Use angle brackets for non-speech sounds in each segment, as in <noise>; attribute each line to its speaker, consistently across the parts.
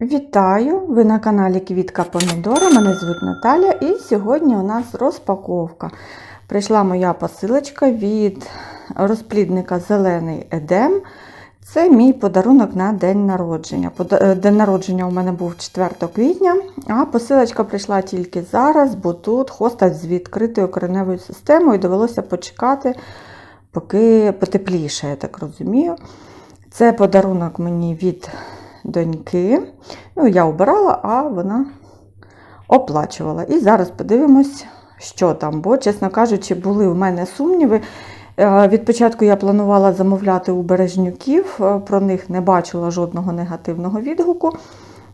Speaker 1: Вітаю! Ви на каналі Квітка Помідора. Мене звуть Наталя, і сьогодні у нас розпаковка. Прийшла моя посилочка від розплідника Зелений Едем. Це мій подарунок на день народження. Е, День народження у мене був 4 квітня, а посилочка прийшла тільки зараз, бо тут хоста з відкритою кореневою системою, і довелося почекати, поки потепліше, я так розумію. Це подарунок мені від доньки. Ну, я обирала, а вона оплачувала. І зараз подивимось, що там. Бо, чесно кажучи, були в мене сумніви. Е, Від початку я планувала замовляти у бережнюків, е, про них не бачила жодного негативного відгуку.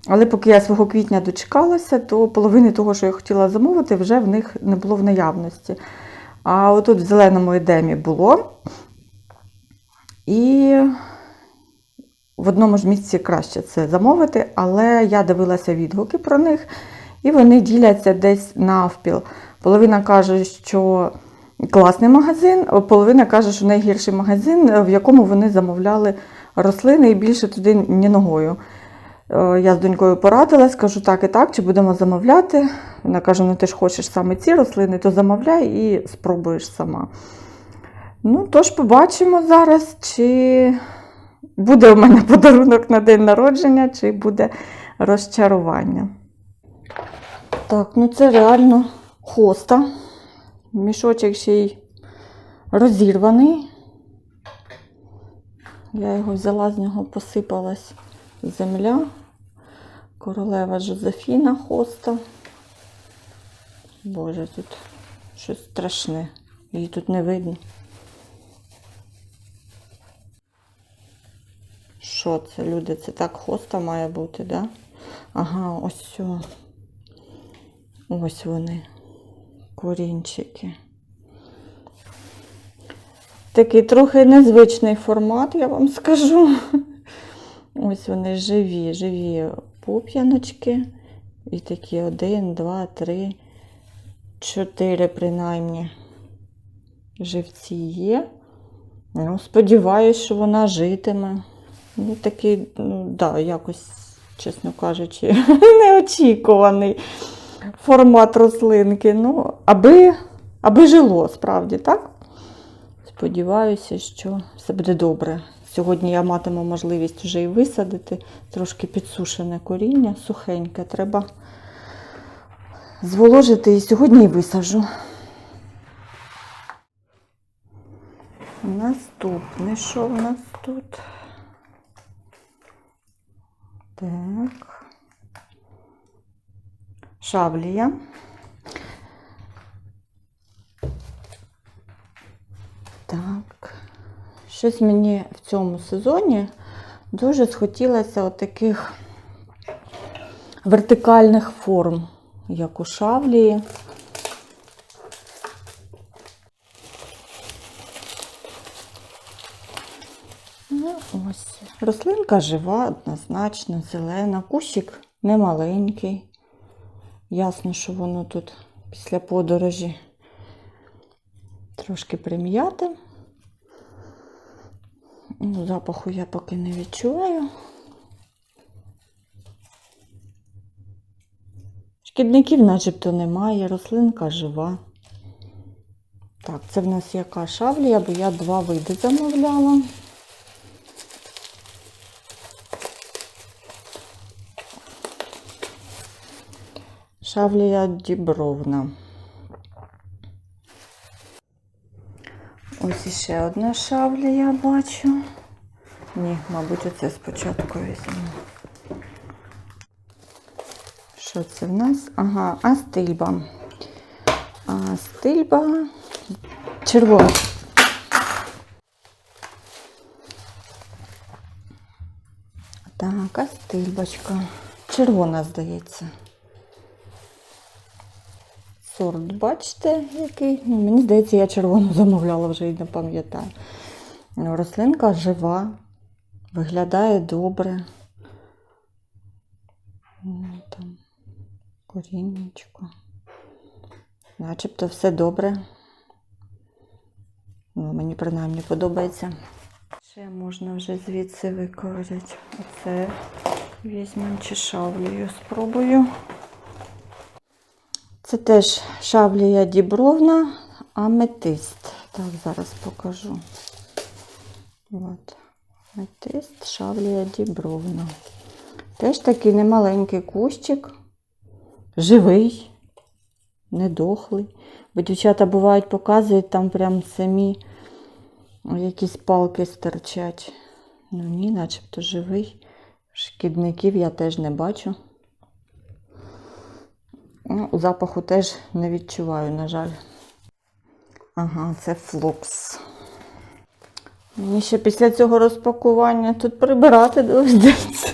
Speaker 1: Але поки я свого квітня дочекалася, то половини того, що я хотіла замовити, вже в них не було в наявності. А отут в зеленому едемі було. І в одному ж місці краще це замовити, але я дивилася відгуки про них, і вони діляться десь навпіл. Половина каже, що класний магазин, половина каже, що найгірший магазин, в якому вони замовляли рослини і більше туди ні ногою. Е, Я з донькою порадилась, кажу так і так, чи будемо замовляти. Вона каже: ну ти ж хочеш саме ці рослини, то замовляй і спробуєш сама. Ну, тож побачимо зараз, чи буде у мене <laughs> подарунок на день народження, чи буде розчарування. Так, ну це реально хоста. Мішочок ще й розірваний. Я його взяла з нього, посипалась земля. Королева Жозефіна хоста. Боже, тут щось страшне. Її тут не видно. Що це, люди? Це так хоста має бути, да? Ага, ось все. Ось вони. Корінчики. Такий трохи незвичний формат, я вам скажу. <laughs> Ось вони живі, живі пуп'яночки. І такі один, два, три, чотири, принаймні, живці є. Ну, сподіваюсь, що вона житиме. Ну, такий, ну, да, якось, чесно кажучи, <laughs> неочікуваний формат рослинки. Ну, аби, аби жило, справді, так? Сподіваюся, що все буде добре. Сьогодні я матиму можливість вже і висадити трошки підсушене коріння, сухеньке. Треба зволожити і сьогодні і висаджу. Наступне, що в нас тут? Так. Шавлія. Так. Щось мені в цьому сезоні дуже схотілося отаких вертикальних форм, як у шавлії. Ну, ось. Рослинка жива, однозначно, зелена. Кущик немаленький. Ясно, що воно тут після подорожі трошки прим'яте. Ну, запаху я поки не відчуваю. Шкідників начебто немає, рослинка жива. Так, це в нас яка шавлія, бо я два види замовляла. Шавлія дібровна. Ось іще одна шавлія бачу. Ні, мабуть, оце спочатку візьму. Що це в нас? Ага, астильба. Астильба червона. Так, астильбочка. Червона, здається. Сорт, бачите, який? Ну, мені здається, я червону <laughs> замовляла вже і не пам'ятаю. Ну, Рослинка жива, виглядає добре. Ну, Там коріннячко. Начебто все добре. Ну, мені принаймні подобається. Ще можна вже звідси викорити. Оце Візьмемо чи шавлію, спробую. Це теж шавлія дібровна, аметист. Так, зараз покажу. От. Аметист, шавлія дібровна. Теж такий немаленький кущик, живий, недохлий. Бо дівчата бувають показують, там прям самі якісь палки стирчать. Ну ні, начебто живий. Шкідників я теж не бачу. Ну, запаху теж не відчуваю, на жаль. Ага, це флокс. Мені ще після цього розпакування тут прибирати доведеться.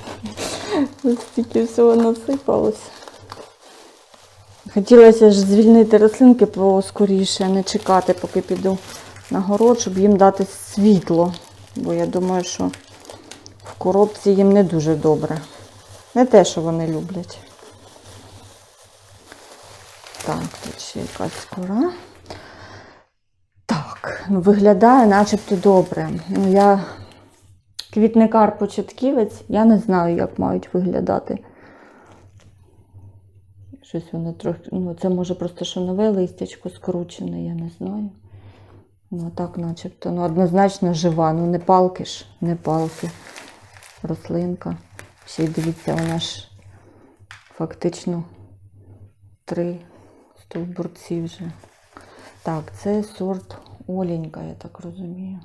Speaker 1: Ось Стільки всього насипалося. Хотілося ж звільнити рослинки поскоріше, не чекати, поки піду на город, щоб їм дати світло. Бо я думаю, що в коробці їм не дуже добре. Не те, що вони люблять. Так, тут ще якась кора. Так, ну виглядає начебто добре. Ну, я квітникар початківець, я не знаю, як мають виглядати. Щось воно трохи. Ну, це може просто що нове листячко скручене, я не знаю. Ну, так, начебто, ну, однозначно жива. Ну, не палки ж, не палки. Рослинка. Ще й дивіться, вона ж фактично три стовбурці вже. Так, це сорт Оленька, я так розумію.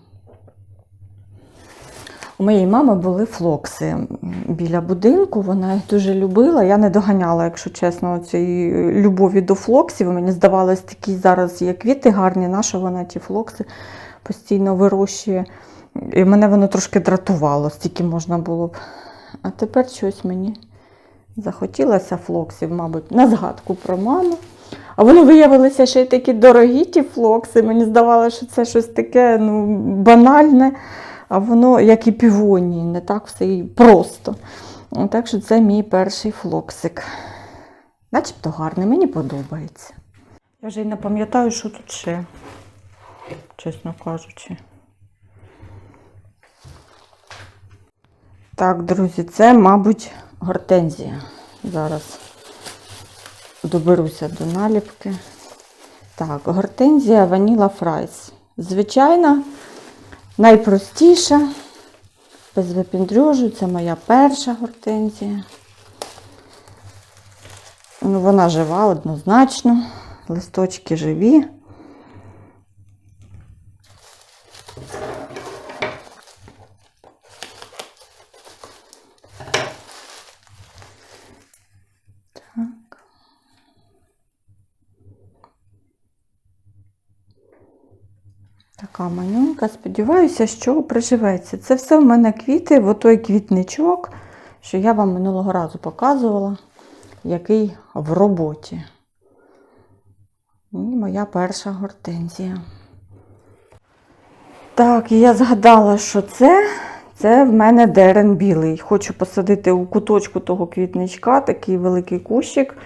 Speaker 1: У моєї мами були флокси біля будинку, вона їх дуже любила. Я не доганяла, якщо чесно, цієї любові до флоксів. Мені здавалось, такі зараз є квіти гарні, на що вона ті флокси постійно вирощує. І мене воно трошки дратувало, стільки можна було б. А тепер щось мені захотілося флоксів, мабуть, на згадку про маму. А вони виявилися ще й такі дорогі, ті флокси. Мені здавалося, що це щось таке ну, банальне, а воно, як і півонії, не так все і просто. Так що це мій перший флоксик. Начебто гарний, мені подобається. Я вже й не пам'ятаю, що тут ще, чесно кажучи. Так, друзі, це, мабуть, гортензія. Зараз доберуся до наліпки. Так, гортензія Ваніла Фрайс. Звичайна, найпростіша, без випіндрюжу. Це моя перша гортензія. Ну, вона жива однозначно. Листочки живі. Така манюнка. Сподіваюся, що приживеться. Це все в мене квіти, в отой квітничок, що я вам минулого разу показувала, який в роботі. І моя перша гортензія. Так, і я згадала, що це, це в мене дерен білий. Хочу посадити у куточку того квітничка, такий великий кущик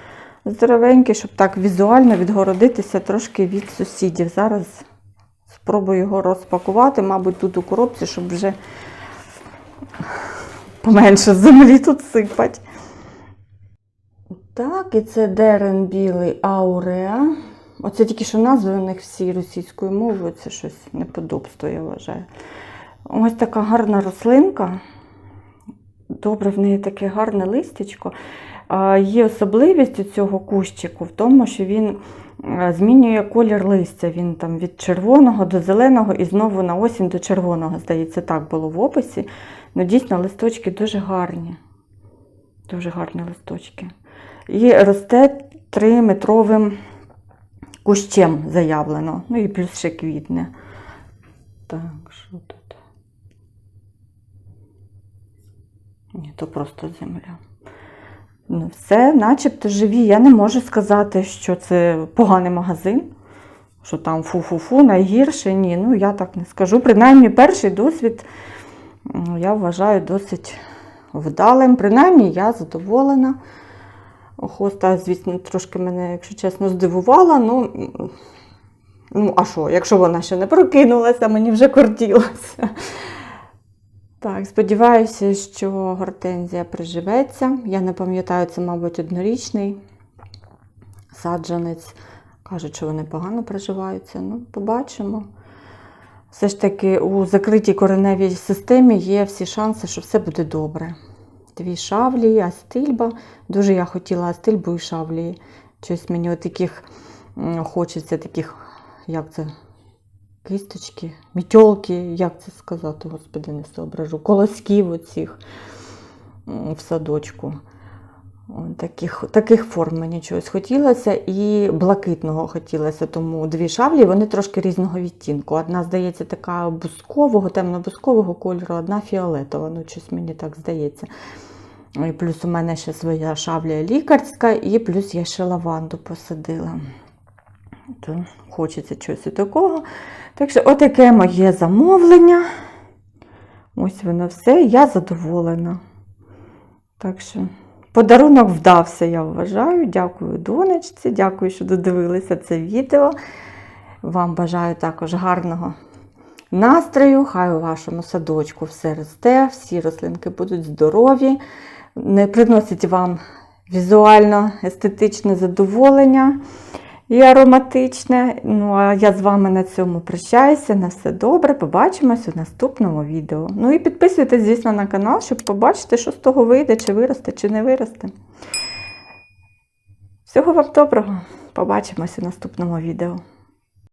Speaker 1: здоровенький, щоб так візуально відгородитися трошки від сусідів. Зараз спробую його розпакувати, мабуть, тут у коробці, щоб вже поменше землі тут сипать. Так, і це дерен білий ауреа. Оце тільки що назви у них всі російською мовою, це щось неподобство, я вважаю. Ось така гарна рослинка. Добре, в неї таке гарне листячко. Є особливість у цього кущику в тому, що він е, змінює колір листя. Він там від червоного до зеленого і знову на осінь до червоного. Здається, так було в описі. Ну, дійсно, листочки дуже гарні. Дуже гарні листочки. І росте 3-метровим кущем заявлено. Ну і плюс ще квітне. Так, що тут? Ні, то просто земля. Ну, все, начебто живі. Я не можу сказати, що це поганий магазин, що там фу-фу-фу, найгірше. Ні, ну я так не скажу. Принаймні, перший досвід, я вважаю, досить вдалим. Принаймні, я задоволена. Хоста, звісно, трошки мене, якщо чесно, здивувала. Ну, ну а що, якщо вона ще не прокинулася, мені вже кортілося. Так, сподіваюся, що гортензія приживеться. Я не пам'ятаю, це, мабуть, однорічний саджанець. Кажуть, що вони погано приживаються. Ну, побачимо. Все ж таки, у закритій кореневій системі є всі шанси, що все буде добре. Дві шавлії, астильба. Дуже я хотіла астильбу і шавлії. Щось мені таких хочеться таких, як це, кисточки, мітьолки, як це сказати, господи, не соображу, колосків оцих в садочку. Таких, таких форм мені чогось хотілося і блакитного хотілося, тому дві шаблі, вони трошки різного відтінку. Одна, здається, така бускового, темно-бускового кольору, одна фіолетова. Ну, щось мені так здається. І плюс у мене ще своя шабля лікарська, і плюс я ще лаванду посадила. То хочеться чогось такого. Так що, отаке моє замовлення. Ось воно все, я задоволена. Так що. Подарунок вдався, я вважаю. Дякую донечці, дякую, що додивилися це відео. Вам бажаю також гарного настрою. Хай у вашому садочку все росте, всі рослинки будуть здорові, не приносять вам візуально естетичне задоволення і ароматичне. Ну, а я з вами на цьому прощаюся. На все добре. Побачимось у наступному відео. Ну і підписуйтесь, звісно, на канал, щоб побачити, що з того вийде, чи виросте, чи не виросте. Всього вам доброго. Побачимось у наступному відео.